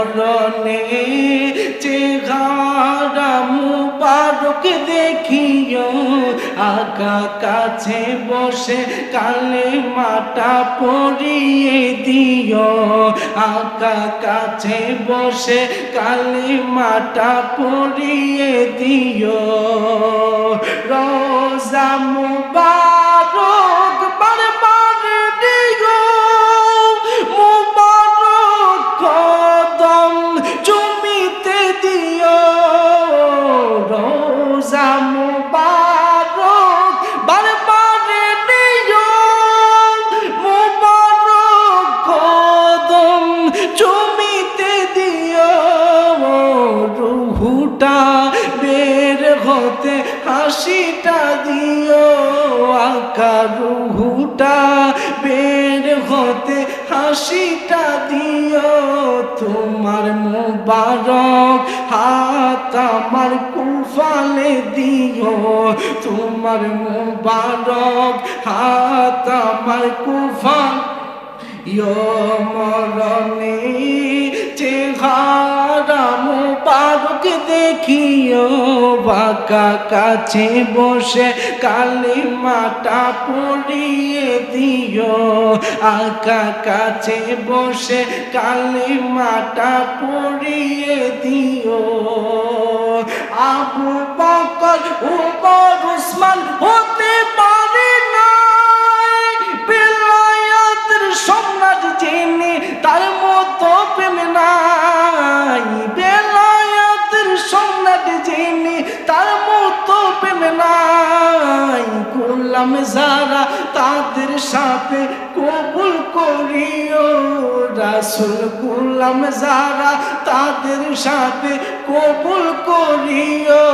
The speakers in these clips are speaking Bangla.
মরণে চেহারা দেখিও আকা কাছে বসে কালে মাটা পরিয়ে দিও। আকা কাছে বসে কালে মাটা পরিয়ে দিও। রোজা মুবারক হাসিটা দিও আকা রুহুটা বের হতে হাসিটা দিও। তোমার মুবারক হাত আমার কুফালে দিও। তোমার মুবারক হাত আমার কুফাল মরণে দেখিও, বাঁকা কাছে বসে কালি মাটা পড়িয়ে দিও। আকা কাছে বসে কালি মাটা পড়িয়ে দিও। আবু বকর, উমর, উসমান হতে করলাম যারা তাদের সাথে কবুল করিও, রাসুল গুলাম যারা তাদের সাথে কবুল করিও,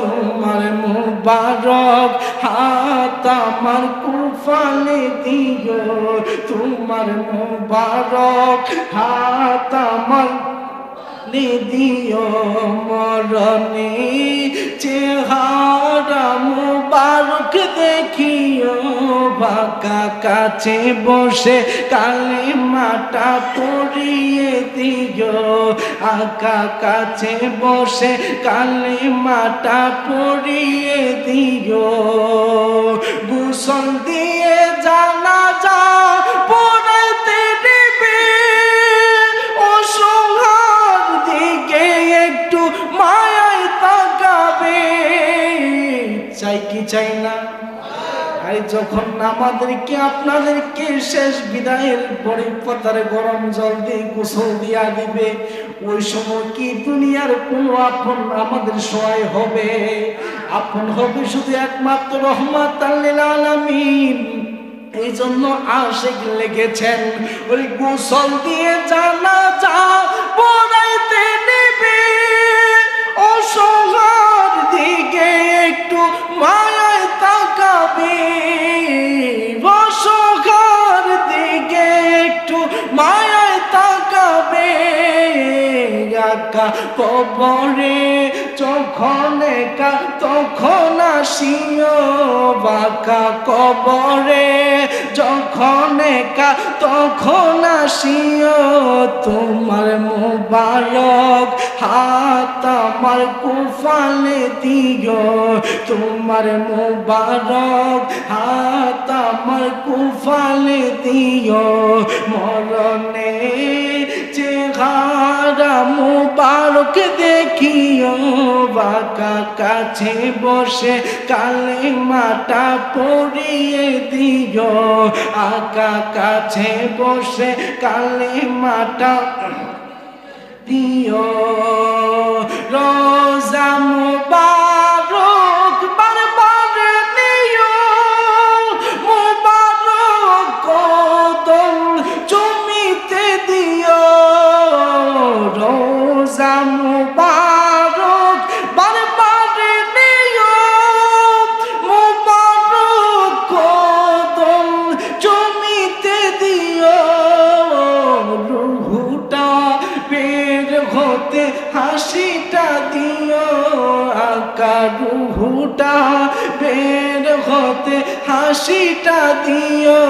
তোমার মুবারক হাত আমার কুফালে দিও, তোমার মুবারক হাত আমার লে দিও মরণে। চেহারা মুবারক দেখিও, বাঁকা কাছে বসে কালে মাটা পড়িয়ে দিও। আকা কাছে বসে কালে মাটা পড়িয়ে দিও। গুসল দিয়ে যখন আমাদেরকে আপনাদেরকে শেষ বিদায়ের বড়ি পাতারে গরম জল দিয়ে গোসল দিয়া দিবে, ওই সময় কি দুনিয়ার কোনো আপন আমাদের সহায় হবে? আপন হবে শুধু একমাত্র রহমাত আলামিন। এই জন্য আশেক লেগেছেন ওই গোসল দিয়ে জানা যা একা কবরে, যখন একা তখন আসিও বাঁকা কবরে। যখন একা তখন আসিও তোমার মুবারক, হাত আমার কুফালে দিও তোমার মুবারক, হাত আমার কুফালে দিও। মরণে মুবারক দেখিও, বাঁকা কাছে বসে কালে মাটা পড়িয়ে দিও। আকা কাছে বসে কালে মাটা দিও। দিও আকা রুহুটা বের হতে হাসিটা দিও।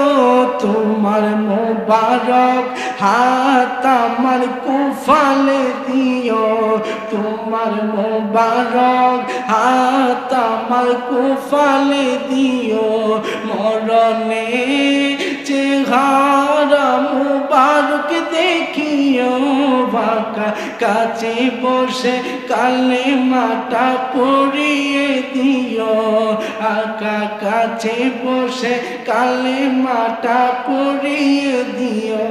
তোমার মোবারক হাত আমার কুফালে দিও। তোমার মোবারক হাত আমার কুফালে দিও। মরণে চেহারা বাঁকা কাছে বসে কালে মাটা পড়িয়ে দিও। আকা কাছে বসে কালে মাটা পড়িয়ে দিও।